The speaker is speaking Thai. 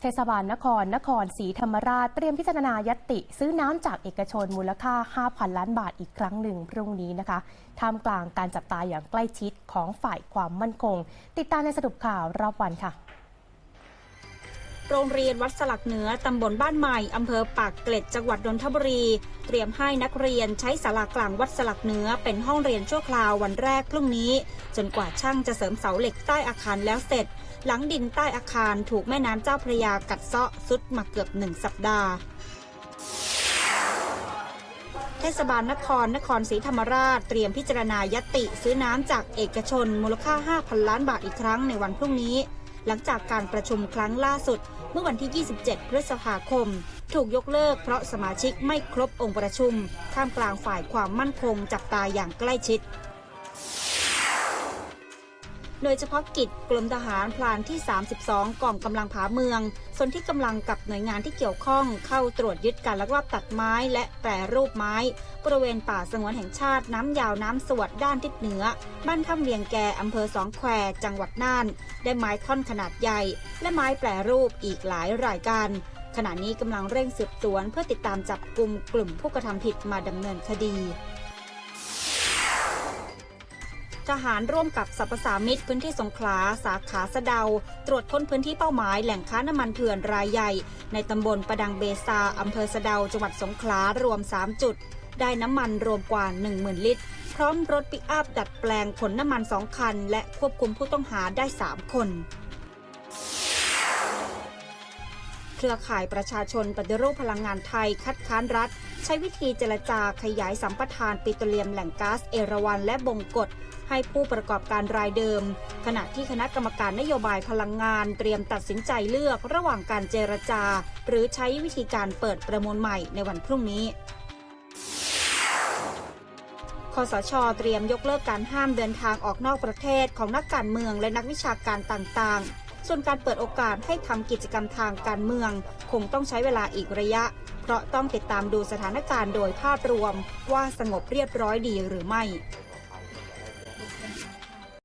เทศบาลนคร นครศรีธรรมราช เตรียมพิจารณายตติ ซื้อน้ำจากเอกชนมูลค่า 5,000 ล้านบาทอีกครั้งหนึ่งพรุ่งนี้นะคะ ท่ามกลางการจับตาอย่างใกล้ชิดของฝ่ายความมั่นคง ติดตามในสรุปข่าวรอบวันค่ะ โรงเรียนวัดสลักเหนือตำบลบ้านใหม่อำเภอปากเกร็ดจังหวัดนนทบุรี เตรียมให้นักเรียนใช้ศาลากลางวัดสลักเหนือเป็นห้องเรียนชั่วคราววันแรกพรุ่งนี้ จนกว่าช่างจะเสริมเสาเหล็กใต้อาคารแล้วเสร็จ หลังดินใต้อาคารถูกแม่น้ำเจ้าพระยากัดเซาะซุดมาเกือบหนึ่งสัปดาห์เทศบาลนครนครศรีธรรมราชเตรียมพิจารณายตติซื้อน้ำจากเอกชนมูลค่า 5,000 ล้านบาทอีกครั้งในวันพรุ่งนี้ หลังจากการประชุมครั้งล่าสุด เมื่อวันที่ 27 พฤษภาคม ถูกยกเลิกเพราะสมาชิกไม่ครบองค์ประชุม ท่ามกลางฝ่ายความมั่นคงจับตาอย่างใกล้ชิด โดยเฉพาะกิจกรมทหารพลานที่ 32 กองกำลังผาเมือง ส่วนที่กำลังกับหน่วยงานที่เกี่ยวข้องเข้าตรวจยึดการลักลอบตัดไม้และแปรรูปไม้ บริเวณป่าสงวนแห่งชาติน้ำยาวน้ำสวดด้านทิศเหนือ บ้านถ้ำเวียงแกอำเภอสองแควจังหวัดน่าน ได้ไม้ท่อนขนาดใหญ่ และไม้แปรรูปอีกหลายรายการขณะนี้กำลังเร่งสืบสวนเพื่อติดตามจับกลุ่มกลุ่มผู้กระทำผิดมาดำเนินคดี ทหารร่วมกับสรรพสามิตรพื้นที่สงขลาสาขาสะเดา ตรวจค้นพื้นที่เป้าหมายแหล่งค้าน้ำมันเถื่อนรายใหญ่ ในตำบลประดังเบซาอำเภอสะเดาจังหวัดสงขลารวม 3 จุด ได้น้ำมันรวมกว่า 10,000 ลิตร พร้อมรถปิกอัพดัดแปลงขนน้ำมัน 2 คัน และควบคุมผู้ต้องหาได้ 3 คน เครือข่ายประชาชนปฏิรูปพลังงานไทย คัดค้านรัฐ ใช้วิธีเจรจาขยายสัมปทานปิโตรเลียมแหล่งก๊าซเอราวันและบงกฎให้ผู้ประกอบการรายเดิม ขณะที่คณะกรรมการนโยบายพลังงานเตรียมตัดสินใจเลือกระหว่างการเจรจา หรือใช้วิธีการเปิดประมูลใหม่ในวันพรุ่งนี้คสช เตรียมยกเลิกการห้ามเดินทางออกนอกประเทศของนักการเมืองและนักวิชาการต่างๆ ส่วนการเปิดโอกาสให้ทำกิจกรรมทางการเมือง คงต้องใช้เวลาอีกระยะ เพราะต้องติดตามดูสถานการณ์โดยภาพรวมว่าสงบเรียบร้อยดีหรือไม่